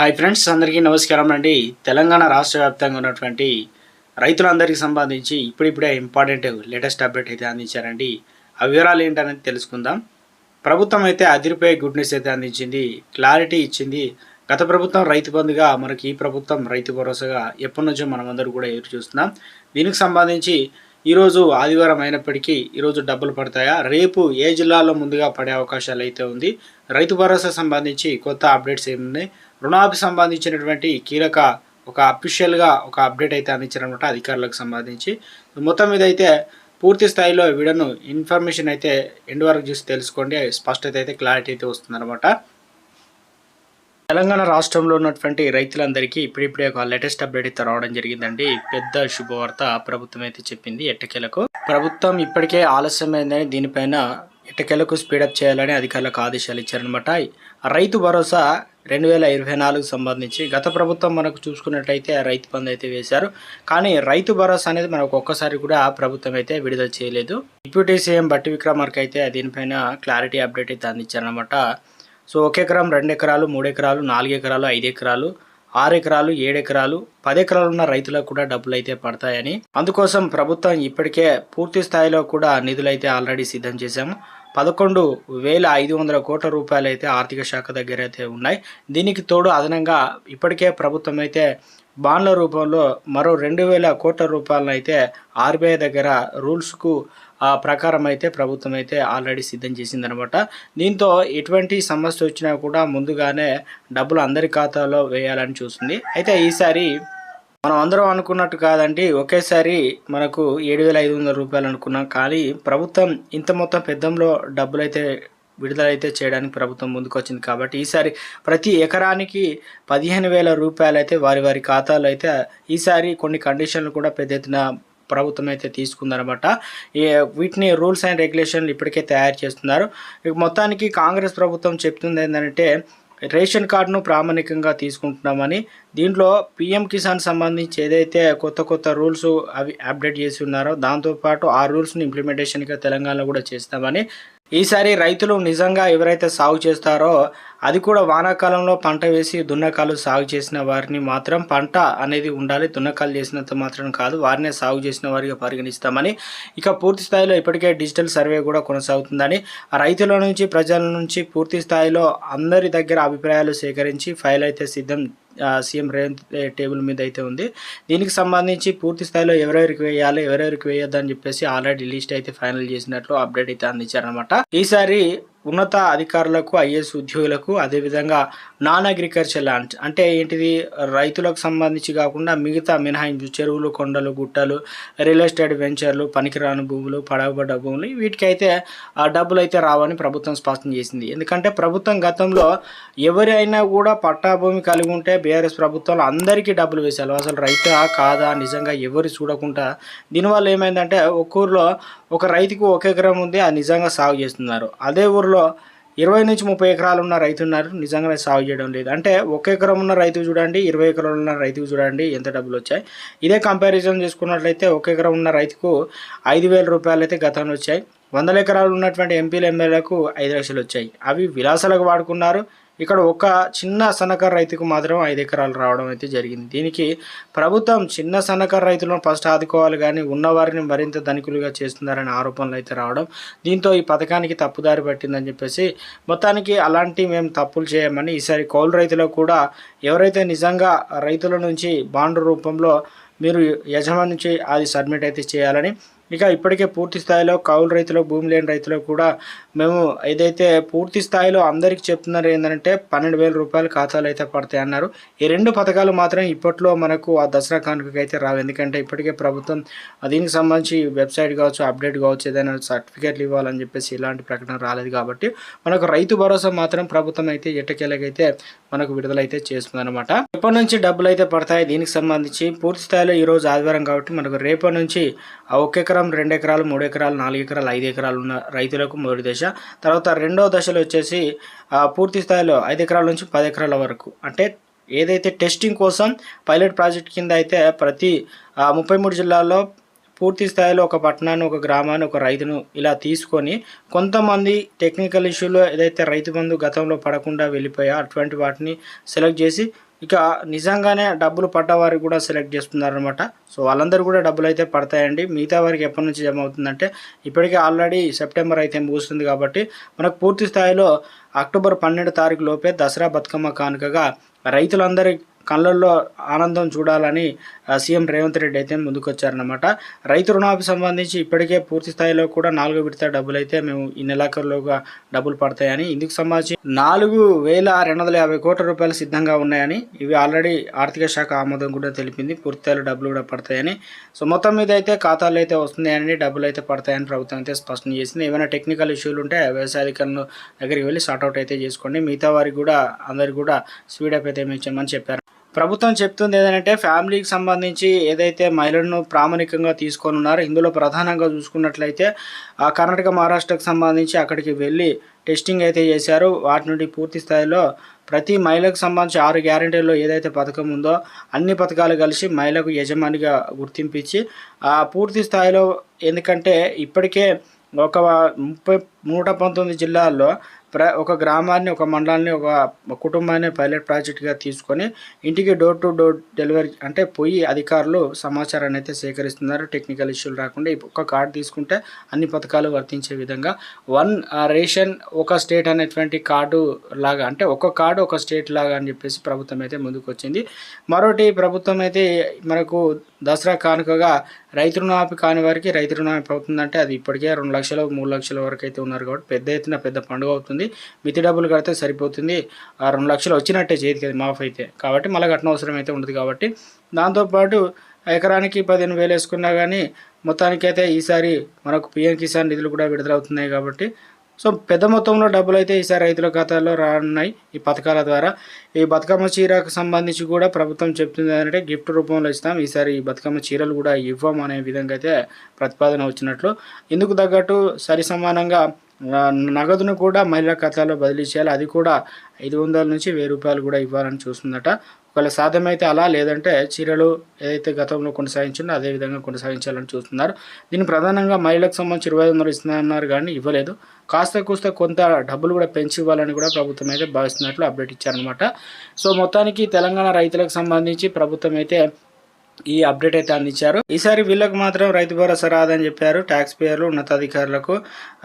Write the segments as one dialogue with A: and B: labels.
A: Hi friends అందరికీ నమస్కారం అండి. తెలంగాణ రాష్ట్ర వ్యాప్తంగా ఉన్నటువంటి రైతులందరికీ సంబంధించి ఇప్పుడిప్పుడే ఇంపార్టెంట్ లేటెస్ట్ అప్డేట్ అయితే అందించారండి. ఆ వివరాలు ఏంటనేది తెలుసుకుందాం. ప్రభుత్వం అయితే అదిరిపోయే గుడ్ న్యూస్ అయితే అందించింది. క్లారిటీ ఇచ్చింది. గత ప్రభుత్వం రైతు బంధుగా మనకి ఈ ప్రభుత్వం రైతు భరోసాగా ఎప్పటి నుంచో మనం అందరూ కూడా ఎదురు చూస్తున్నాం. దీనికి సంబంధించి ఈరోజు ఆదివారం అయినప్పటికీ ఈరోజు డబ్బులు పడతాయా? రేపు ఏ జిల్లాలో ముందుగా పడే అవకాశాలు అయితే ఉంది? రైతు భరోసా సంబంధించి కొత్త అప్డేట్స్ ఏమున్నాయి? రుణాలకు సంబంధించినటువంటి కీలక ఒక అఫీషియల్గా ఒక అప్డేట్ అయితే అందించారనమాట అధికారులకు సంబంధించి. మొత్తం మీద అయితే పూర్తి స్థాయిలో వీడను ఇన్ఫర్మేషన్ అయితే ఎండ్ వరకు చూసి తెలుసుకోండి. స్పష్టత అయితే క్లారిటీ అయితే వస్తుందన్నమాట. తెలంగాణ రాష్ట్రంలో ఉన్నటువంటి రైతులందరికీ ఇప్పుడిప్పుడే ఒక లేటెస్ట్ అప్డేట్ అయితే రావడం జరిగిందండి. పెద్ద శుభవార్త ప్రభుత్వం అయితే చెప్పింది ఎట్టకేలకు. ప్రభుత్వం ఇప్పటికే ఆలస్యమైందని దీనిపైన ఎట్టకేలకు స్పీడప్ చేయాలని అధికారులకు ఆదేశాలు ఇచ్చారనమాట రైతు భరోసా రెండు వేల ఇరవై నాలుగు సంబంధించి గత ప్రభుత్వం మనకు చూసుకున్నట్లయితే రైతు బంధు అయితే వేశారు. కానీ రైతు భరోసా అనేది మనకు ఒక్కసారి కూడా ప్రభుత్వం అయితే విడుదల చేయలేదు. డిప్యూటీ సీఎం బట్టి విక్రమార్క అయితే దీనిపైన క్లారిటీ అప్డేట్ అయితే అందించారనమాట సో ఒక ఎకరం రెండు ఎకరాలు మూడు ఎకరాలు నాలుగు ఎకరాలు ఐదు ఎకరాలు ఆరు ఎకరాలు ఏడు ఎకరాలు పది ఎకరాలు ఉన్న రైతులకు కూడా డబ్బులు అయితే పడతాయని అందుకోసం ప్రభుత్వం ఇప్పటికే పూర్తి స్థాయిలో కూడా నిధులైతే ఆల్రెడీ సిద్ధం చేశాము. పదకొండు వేల ఐదు వందల కోట్ల రూపాయలు అయితే ఆర్థిక శాఖ దగ్గర అయితే ఉన్నాయి. దీనికి తోడు అదనంగా ఇప్పటికే ప్రభుత్వం అయితే బాండ్ల రూపంలో మరో రెండు వేల కోట్ల రూపాయలను అయితే ఆర్బీఐ దగ్గర రూల్స్కు ఆ ప్రకారం అయితే ప్రభుత్వం అయితే ఆల్రెడీ సిద్ధం చేసిందనమాట. దీంతో ఎటువంటి సమస్య వచ్చినా కూడా ముందుగానే డబ్బులు అందరి ఖాతాలో వేయాలని చూస్తుంది. అయితే ఈసారి మనం అందరం అనుకున్నట్టు కాదండి. ఒకేసారి మనకు ఏడు వేల ఐదు వందల రూపాయలు అనుకున్నాం. కానీ ప్రభుత్వం ఇంత మొత్తం పెద్దంలో డబ్బులైతే విడుదలైతే చేయడానికి ప్రభుత్వం ముందుకు వచ్చింది కాబట్టి ఈసారి ప్రతి ఎకరానికి పదిహేను వేల రూపాయలు అయితే వారి వారి ఖాతాలో అయితే ఈసారి కొన్ని కండిషన్లు కూడా పెద్ద ఎత్తున ప్రభుత్వం అయితే తీసుకుందనమాట వీటిని రూల్స్ అండ్ రెగ్యులేషన్లు ఇప్పటికే తయారు చేస్తున్నారు. ఇక మొత్తానికి కాంగ్రెస్ ప్రభుత్వం చెప్తుంది ఏంటంటే రేషన్ కార్డును ప్రామాణికంగా తీసుకుంటున్నామని దీంట్లో పిఎం కిసాన్ సంబంధించి ఏదైతే కొత్త కొత్త రూల్స్ అవి అప్డేట్ చేసి ఉన్నారో దాంతోపాటు ఆ రూల్స్ని ఇంప్లిమెంటేషన్గా తెలంగాణలో కూడా చేస్తామని ఈసారి రైతులు నిజంగా ఎవరైతే సాగు చేస్తారో అది కూడా వానాకాలంలో పంట వేసి దున్నకాలు సాగు చేసిన వారిని మాత్రం పంట అనేది ఉండాలి దున్నకాలు చేసినంత మాత్రం కాదు వారినే సాగు చేసిన వారిగా పరిగణిస్తామని ఇక పూర్తి స్థాయిలో ఇప్పటికే డిజిటల్ సర్వే కూడా కొనసాగుతుందని ఆ రైతుల నుంచి ప్రజల నుంచి పూర్తి స్థాయిలో అందరి దగ్గర అభిప్రాయాలు సేకరించి ఫైల్ అయితే సిద్ధం సీఎం రేవంత్ టేబుల్ మీద అయితే ఉంది. దీనికి సంబంధించి పూర్తి స్థాయిలో ఎవరెవరికి వేయాలి ఎవరెవరికి వేయొద్దని చెప్పేసి ఆల్రెడీ లిస్ట్ అయితే ఫైనల్ చేసినట్లు అప్డేట్ అయితే అందించారనమాట ఈసారి ఉన్నత అధికారులకు ఐఏఎస్ ఉద్యోగులకు అదేవిధంగా నాన్ అగ్రికల్చర్ ల్యాండ్ అంటే ఏంటిది? రైతులకు సంబంధించి కాకుండా మిగతా మినహాయింపు చెరువులు కొండలు గుట్టలు రియల్ ఎస్టేట్ వెంచర్లు పనికిరాని భూములు పడవబడ్డ భూములు వీటికైతే ఆ డబ్బులు అయితే రావని ప్రభుత్వం స్పష్టం చేసింది. ఎందుకంటే ప్రభుత్వం గతంలో ఎవరైనా కూడా పట్టా భూమి కలిగి ఉంటే బీఆర్ఎస్ ప్రభుత్వంలో అందరికీ డబ్బులు వేశారు అసలు రైతా కాదా? నిజంగా ఎవరు చూడకుండా. దీనివల్ల ఏమైందంటే ఒక ఊరిలో ఒక రైతుకు ఒక ఎకరం ఉంది అది నిజంగా సాగు చేస్తున్నారు. అదే ఊరిలో ఇరవై నుంచి ముప్పై ఎకరాలు ఉన్న రైతు ఉన్నారు. నిజంగానే సాగు చేయడం లేదు. అంటే ఒక ఎకరం ఉన్న రైతు చూడండి ఇరవై ఎకరాలు ఉన్న రైతుకు చూడండి ఎంత డబ్బులు వచ్చాయి. ఇదే కంపారిజన్ చేసుకున్నట్లయితే ఒక ఎకరం ఉన్న రైతుకు ఐదు వేల రూపాయలు అయితే గతంలో వచ్చాయి. వందల ఎకరాలు ఉన్నటువంటి ఎంపీలు ఎమ్మెల్యేలకు ఐదు లక్షలు వచ్చాయి. అవి విలాసాలకు వాడుకున్నారు. ఇక్కడ ఒక చిన్న సన్నకారు రైతుకు మాత్రం ఐదు ఎకరాలు రావడం అయితే జరిగింది. దీనికి ప్రభుత్వం చిన్న సన్నకారు రైతులను ఫస్ట్ ఆదుకోవాలి కానీ ఉన్నవారిని మరింత ధనికులుగా చేస్తున్నారనే ఆరోపణలు అయితే రావడం దీంతో ఈ పథకానికి తప్పుదారి పట్టిందని చెప్పేసి మొత్తానికి అలాంటి మేము తప్పులు చేయమని ఈసారి కౌలు రైతులకు కూడా ఎవరైతే నిజంగా రైతుల నుంచి బాండ్ రూపంలో మీరు యజమాని నుంచి అది సబ్మిట్ అయితే చేయాలని ఇక ఇప్పటికే పూర్తి స్థాయిలో కౌలు రైతులు భూమి లేని రైతులు కూడా మేము ఏదైతే పూర్తి స్థాయిలో అందరికీ చెప్తున్నారు ఏంటంటే పన్నెండు వేల రూపాయలు ఖాతాలు అయితే పడతాయి అన్నారు. ఈ రెండు పథకాలు మాత్రం ఇప్పట్లో మనకు ఆ దసరా కానుకకి అయితే రావు. ఎందుకంటే ఇప్పటికే ప్రభుత్వం దీనికి సంబంధించి వెబ్సైట్ కావచ్చు అప్డేట్ కావచ్చు ఏదైనా సర్టిఫికేట్లు ఇవ్వాలని చెప్పేసి ఇలాంటి ప్రకటన రాలేదు కాబట్టి మనకు రైతు భరోసా మాత్రం ప్రభుత్వం అయితే ఎట్టకేలకైతే మనకు విడుదలైతే చేస్తుంది అనమాట ఎప్పటి నుంచి డబ్బులు అయితే పడతాయి దీనికి సంబంధించి పూర్తి స్థాయిలో ఈ రోజు ఆదివారం కాబట్టి మనకు రేపటి నుంచి ఆ ఒక ఎకరం రెండు ఎకరాలు మూడు ఎకరాలు నాలుగు ఎకరాలు ఐదు ఎకరాలు ఉన్న రైతులకు మొదటి దశ. తర్వాత రెండవ దశలో వచ్చేసి పూర్తి స్థాయిలో ఐదు ఎకరాల నుంచి పది ఎకరాల వరకు. అంటే ఏదైతే టెస్టింగ్ కోసం పైలట్ ప్రాజెక్ట్ కింద అయితే ప్రతి ముప్పై మూడు జిల్లాల్లో పూర్తి స్థాయిలో ఒక పట్టణాన్ని ఒక గ్రామాన్ని ఒక రైతును ఇలా తీసుకొని కొంతమంది టెక్నికల్ ఇష్యూలో ఏదైతే రైతు బంధు గతంలో పడకుండా వెళ్ళిపోయా అటువంటి వాటిని సెలెక్ట్ చేసి ఇక నిజంగానే డబ్బులు పడ్డ వారికి కూడా సెలెక్ట్ చేస్తున్నారనమాట సో వాళ్ళందరూ కూడా డబ్బులు అయితే పడతాయండి. మిగతా వారికి ఎప్పటి నుంచి జమ అవుతుందంటే ఇప్పటికే ఆల్రెడీ సెప్టెంబర్ అయితే ముగుస్తుంది కాబట్టి మనకు పూర్తి స్థాయిలో అక్టోబర్ పన్నెండు తారీఖు లోపే దసరా బతుకమ్మ కానుకగా రైతులందరి కళ్ళల్లో ఆనందం చూడాలని సీఎం రేవంత్ రెడ్డి అయితే ముందుకొచ్చారనమాట రైతు రుణాలకు సంబంధించి ఇప్పటికే పూర్తి స్థాయిలో కూడా నాలుగు విడత డబ్బులు అయితే మేము ఈ నెలాఖరులోగా డబ్బులు పడతాయని ఇందుకు సంబంధించి నాలుగు వేల రెండు వందల యాభై కోట్ల రూపాయలు సిద్ధంగా ఉన్నాయని ఇవి ఆల్రెడీ ఆర్థిక శాఖ ఆమోదం కూడా తెలిపింది. పూర్తి స్థాయిలో డబ్బులు కూడా పడతాయని. సో మొత్తం మీద అయితే ఖాతాలు అయితే వస్తున్నాయని డబ్బులు అయితే పడతాయని ప్రభుత్వం అయితే స్పష్టం చేసింది. ఏమైనా టెక్నికల్ ఇష్యూలు ఉంటే వ్యవసాయ అధికారులు దగ్గరికి వెళ్ళి సార్ట్అవుట్ అయితే చేసుకోండి. మిగతా వారికి కూడా అందరికి కూడా స్పీడప్ అయితే ఇచ్చామని చెప్పారు. ప్రభుత్వం చెప్తుంది ఏదంటే ఫ్యామిలీకి సంబంధించి ఏదైతే మహిళలను ప్రామాణికంగా తీసుకొని ఉన్నారో ఇందులో ప్రధానంగా చూసుకున్నట్లయితే ఆ కర్ణాటక మహారాష్ట్రకు సంబంధించి అక్కడికి వెళ్ళి టెస్టింగ్ అయితే చేశారు. వాటి నుండి పూర్తి స్థాయిలో ప్రతి మహిళకు సంబంధించి ఆరు గ్యారంటీల్లో ఏదైతే పథకం ఉందో అన్ని పథకాలు కలిసి మహిళకు యజమానిగా గుర్తింపించి ఆ పూర్తి స్థాయిలో ఎందుకంటే ఇప్పటికే ఒక ముప్పై నూట పంతొమ్మిది జిల్లాల్లో ప్ర ఒక గ్రామాన్ని ఒక మండలాన్ని ఒక కుటుంబాన్ని పైలట్ ప్రాజెక్ట్గా తీసుకొని ఇంటికి డోర్ టు డోర్ డెలివరీ అంటే పోయి అధికారులు సమాచారాన్ని అయితే సేకరిస్తున్నారు. టెక్నికల్ ఇష్యూలు రాకుండా ఒక కార్డు తీసుకుంటే అన్ని పథకాలు వర్తించే విధంగా వన్ రేషన్ ఒక స్టేట్ అనేటువంటి కార్డు లాగా అంటే ఒక కార్డు ఒక స్టేట్ లాగా అని చెప్పేసి ప్రభుత్వం అయితే ముందుకు వచ్చింది మరోటి ప్రభుత్వం అయితే మనకు దసరా కానుకగా రైతు రుణమాఫీ కాని వారికి రైతు రుణమాఫీ అవుతుందంటే అది ఇప్పటికే రెండు లక్షలు మూడు లక్షల వరకు అయితే ఉన్నారు కాబట్టి పెద్ద ఎత్తున పెద్ద పండుగ అవుతుంది. మితి డబ్బులు కడితే సరిపోతుంది. ఆ రెండు లక్షలు వచ్చినట్టే చేతికి అది మాఫ్ అయితే. కాబట్టి మళ్ళీ కట్టిన అవసరం అయితే ఉండదు కాబట్టి. దాంతోపాటు ఎకరానికి పదిహేను వేలు వేసుకున్నా కానీ మొత్తానికైతే ఈసారి మనకు పిఎం కిసాన్ నిధులు కూడా విడుదలవుతున్నాయి కాబట్టి సో పెద్ద మొత్తంలో డబ్బులు అయితే ఈసారి రైతుల ఖాతాల్లో రానున్నాయి ఈ పథకాల ద్వారా. ఈ బతుకమ్మ చీరకు సంబంధించి కూడా ప్రభుత్వం చెప్తుంది అంటే గిఫ్ట్ రూపంలో ఇస్తాం. ఈసారి ఈ బతుకమ్మ చీరలు కూడా ఇవ్వం అనే విధంగా అయితే ప్రతిపాదన వచ్చినట్లు. ఇందుకు తగ్గట్టు సరి సమానంగా నగదును కూడా మహిళల ఖాతాలో బదిలీ చేయాలి. అది కూడా ఐదు వందల నుంచి వెయ్యి రూపాయలు కూడా ఇవ్వాలని చూస్తుందట. ఒకవేళ సాధ్యమైతే అలా లేదంటే చీరలు ఏదైతే గతంలో కొనసాగించిందో అదే విధంగా కొనసాగించాలని చూస్తున్నారు. దీన్ని ప్రధానంగా మహిళలకు సంబంధించి ఇరవై వందలు ఇస్తున్నారు కానీ ఇవ్వలేదు. కాస్త కూస్త కొంత డబ్బులు కూడా పెంచి ఇవ్వాలని కూడా ప్రభుత్వం అయితే భావిస్తున్నట్లు అప్డేట్ ఇచ్చారనమాట సో మొత్తానికి తెలంగాణ రైతులకు సంబంధించి ప్రభుత్వం అయితే ఈ అప్డేట్ అయితే అందించారు. ఈసారి వీళ్ళకు మాత్రం రైతు భరోసా రాదని చెప్పారు. ట్యాక్స్ పేయర్లు ఉన్నతాధికారులకు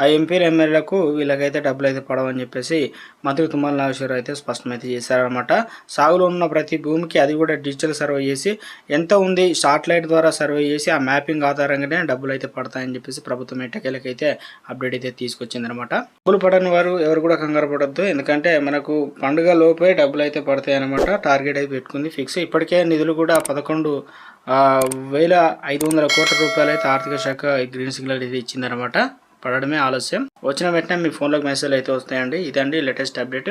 A: ఆ ఎంపీలు ఎమ్మెల్యేలకు వీళ్ళకైతే డబ్బులు అయితే పడవని చెప్పేసి మంత్రి తుమ్మల నాగేశ్వరరావు అయితే స్పష్టమైతే చేశారనమాట సాగులో ఉన్న ప్రతి భూమికి అది కూడా డిజిటల్ సర్వే చేసి ఎంత ఉంది సాటిలైట్ ద్వారా సర్వే చేసి ఆ మ్యాపింగ్ ఆధారంగానే డబ్బులు అయితే పడతాయని చెప్పేసి ప్రభుత్వం ఎట్టకేలకైతే అప్డేట్ అయితే తీసుకొచ్చిందనమాట డబ్బులు పడని వారు ఎవరు కూడా కంగారు పడద్దు. ఎందుకంటే మనకు పండుగ లోపే డబ్బులు అయితే పడతాయి అనమాట టార్గెట్ అయితే పెట్టుకుంది. ఫిక్స్ ఇప్పటికే నిధులు కూడా పదకొండు వేల ఐదు వందల కోట్ల రూపాయలు అయితే ఆర్థిక శాఖ గ్రీన్ సిగ్నల్ అయితే ఇచ్చిందనమాట పడడమే ఆలస్యం. వచ్చిన వెంటనే మీ ఫోన్లోకి మెసేజ్ అయితే వస్తాయండి. ఇదండి లేటెస్ట్ అప్డేట్